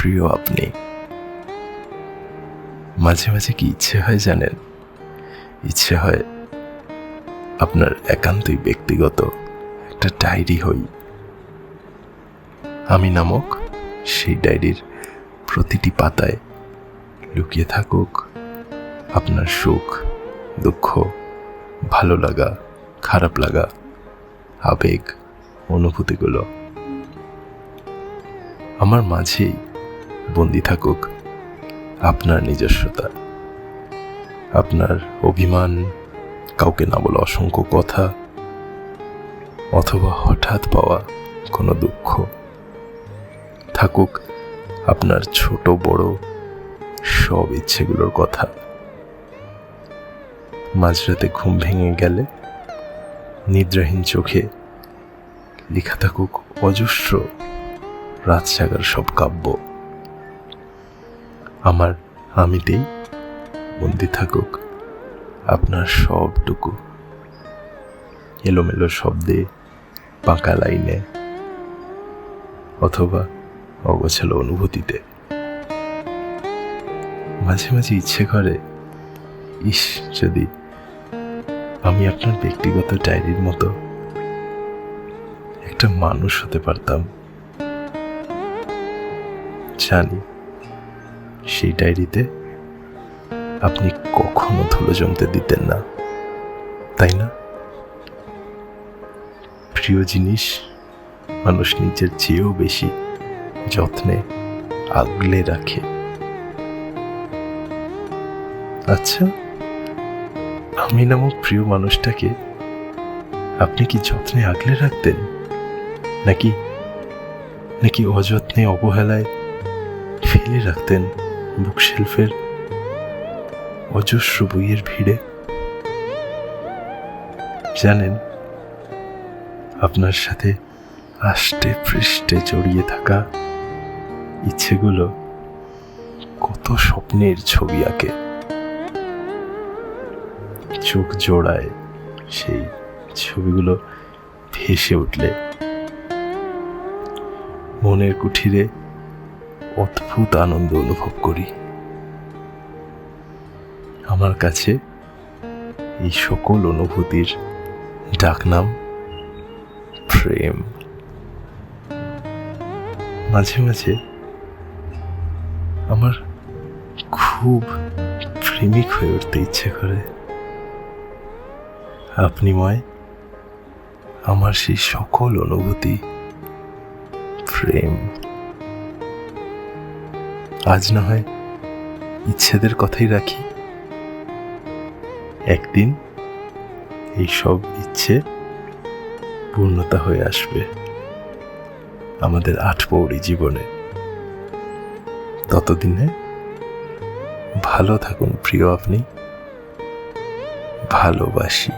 প্রিয় আপনি। মাঝে মাঝে কি ইচ্ছে হয় জানেন? ইচ্ছে হয় আপনার একান্তই ব্যক্তিগত একটা ডায়েরি হই। আমি নামক সেই ডায়েরির প্রতিটি পাতায় লুকিয়ে থাকুক। আপনার সুখ, দুঃখ, ভালো লাগা, খারাপ লাগা, আবেগ, অনুভূতিগুলো। আমার মাঝেই বন্দি থাকুক, আপনার নিজস্বতা, আপনার অভিমান, কাউকে না বলা অসংখ্য কথা, অথবা হঠাৎ পাওয়া কোনো দুঃখ, থাকুক আপনার ছোট, বড় সব ইচ্ছেগুলোর কথা। মাঝরাতে ঘুম ভেঙে গেলে নিদ্রাহীন চোখে লেখা থাকুক অজস্র রাত সব কাব্য। আমার আমিতেই বন্দি থাকুক আপনার সবটুকু। এলোমেলো শব্দে পাকা লাইনে অথবা অগোছালো অনুভূতিতে। মাঝে মাঝে ইচ্ছে করে, ইস, যদি আমি আপনার ব্যক্তিগত ডায়েরির মতো একটা মানুষ হতে পারতাম। জানি সেই ডায়েরিতে আপনি কখনো ধুলো জমতে দিতেন না, তাই না? প্রিয় জিনিস, মানুষ নিজের চেয়েও বেশি যত্নে আগলে রাখে। আচ্ছা আমি নামক প্রিয় মানুষটাকে আপনি কি যত্নে আগলে রাখতেন? নাকি নাকি অযত্নে অবহেলায় ফেলে রাখতেন? বুকশেলফের অজস্র বইয়ের ভিড়ে। জানেন, আপনার সাথে আষ্টে পৃষ্ঠে জড়িয়ে থাকা ইচ্ছেগুলো কত স্বপ্নের ছবি আঁকে। চোখ জোড়ায় সেই ছবিগুলো ভেসে উঠলে। মনের কুঠিরে অদ্ভুত আনন্দ অনুভব করি। আমার কাছে এই সকল অনুভূতির ডাকনাম প্রেম। মাঝে মাঝে আমার খুব প্রেমিক হয়ে উঠতে ইচ্ছে করে। আপনি ময়, আমার সেই সকল অনুভূতি প্রেম। আজ না হয় ইচ্ছেদের কথাই রাখি। একদিন এই সব ইচ্ছে পূর্ণতা হয়ে আসবে আমাদের আট পৌড়ি জীবনে। ততদিনে ভালো থাকুন প্রিয় আপনি। ভালোবাসি।